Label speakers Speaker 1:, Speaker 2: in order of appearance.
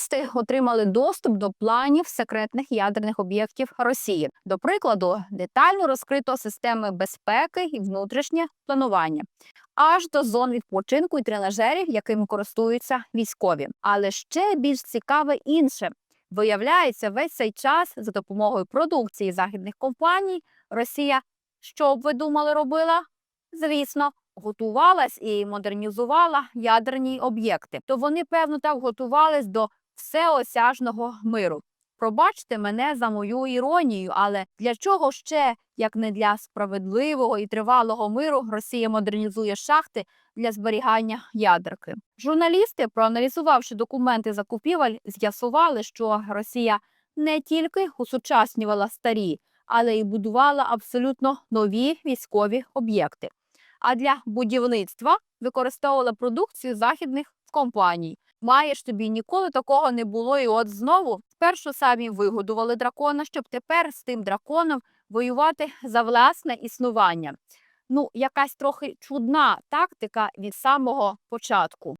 Speaker 1: Журналісти отримали доступ до планів секретних ядерних об'єктів Росії. До прикладу, детально розкрито системи безпеки і внутрішнє планування, аж до зон відпочинку і тренажерів, якими користуються військові. Але ще більш цікаве інше. Виявляється, весь цей час за допомогою продукції західних компаній Росія, що б ви думали, робила? Звісно, готувалась і модернізувала ядерні об'єкти. То вони, певно, так готувались до всеосяжного миру. Пробачте мене за мою іронію, але для чого ще, як не для справедливого і тривалого миру, Росія модернізує шахти для зберігання ядерки? Журналісти, проаналізувавши документи закупівель, з'ясували, що Росія не тільки усучаснювала старі, але й будувала абсолютно нові військові об'єкти. А для будівництва використовувала продукцію західних компаній. Маєш тобі ніколи такого не було, і от знову спершу самі вигодували дракона, щоб тепер з тим драконом воювати за власне існування. Ну, якась трохи чудна тактика від самого початку.